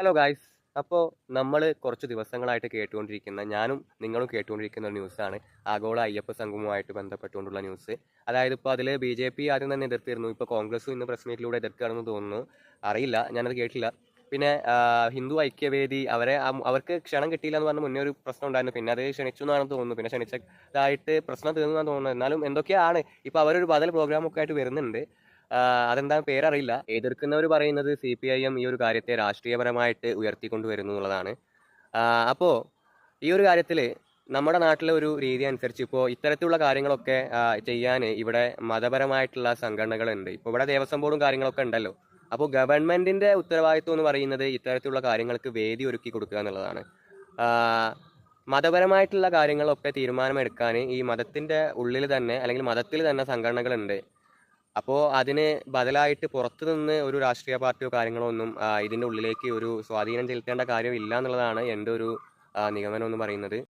Hello guys അപ്പോൾ നമ്മൾ കുറച്ച് ദിവസങ്ങളായിട്ട് കേട്ടുകൊണ്ടിരിക്കുന്ന ഞാനും നിങ്ങളും കേട്ടുകൊണ്ടിരിക്കുന്ന ഒരു ന്യൂസാണ് ആഗോള അയ്യപ്പ സംഘവുമായിട്ട് ബന്ധപ്പെട്ടുകൊണ്ടുള്ള ന്യൂസ് അതായത് ഇപ്പോൾ അതിൽ ബി ജെ പി ആദ്യം തന്നെ എതിർത്തിരുന്നു. ഇപ്പോൾ കോൺഗ്രസും ഇന്ന് പ്രസ് മീറ്റിലൂടെ എതിർക്കുകയാണെന്ന് തോന്നുന്നു. അറിയില്ല ഞാനത് കേട്ടില്ല. പിന്നെ ഹിന്ദു ഐക്യവേദി അവരെ അവർക്ക് ക്ഷണം കിട്ടിയില്ല എന്ന് പറഞ്ഞ മുന്നേ ഒരു പ്രശ്നം ഉണ്ടായിരുന്നു. പിന്നെ അത് ക്ഷണിച്ചു എന്നാണ് തോന്നുന്നു. പിന്നെ ക്ഷണിച്ചതായിട്ട് പ്രശ്നം തീർന്നു എന്നാണ് തോന്നുന്നത്. എന്നാലും എന്തൊക്കെയാണ് ഇപ്പോൾ അവരൊരു ബദൽ പ്രോഗ്രാമൊക്കെ ആയിട്ട് വരുന്നുണ്ട്. ആ, അതെന്താ പേരറിയില്ല. എതിർക്കുന്നവർ പറയുന്നത് സി പി ഐ എം ഈ ഒരു കാര്യത്തെ രാഷ്ട്രീയപരമായിട്ട് ഉയർത്തിക്കൊണ്ടുവരുന്നു എന്നുള്ളതാണ്. അപ്പോൾ ഈ ഒരു കാര്യത്തിൽ നമ്മുടെ നാട്ടിലെ ഒരു രീതി അനുസരിച്ച് ഇപ്പോൾ ഇത്തരത്തിലുള്ള കാര്യങ്ങളൊക്കെ ചെയ്യാൻ ഇവിടെ മതപരമായിട്ടുള്ള സംഘടനകളുണ്ട്. ഇപ്പോൾ ഇവിടെ ദേവസ്വം ബോർഡും കാര്യങ്ങളൊക്കെ ഉണ്ടല്ലോ. അപ്പോൾ ഗവൺമെന്റിന്റെ ഉത്തരവാദിത്വം എന്ന് പറയുന്നത് ഇത്തരത്തിലുള്ള കാര്യങ്ങൾക്ക് വേദി ഒരുക്കി കൊടുക്കുക എന്നുള്ളതാണ്. മതപരമായിട്ടുള്ള കാര്യങ്ങളൊക്കെ തീരുമാനമെടുക്കാൻ ഈ മതത്തിന്റെ ഉള്ളിൽ തന്നെ അല്ലെങ്കിൽ മതത്തിൽ തന്നെ സംഘടനകളുണ്ട്. അപ്പോൾ അതിന് ബദലായിട്ട് പുറത്തു നിന്ന് ഒരു രാഷ്ട്രീയ പാർട്ടിയോ കാര്യങ്ങളോ ഒന്നും ഇതിന്റെ ഉള്ളിലേക്ക് ഒരു സ്വാധീനം ചെലുത്തേണ്ട കാര്യമില്ല എന്നുള്ളതാണ് എന്റെ ഒരു നിഗമനം എന്ന് പറയുന്നത്.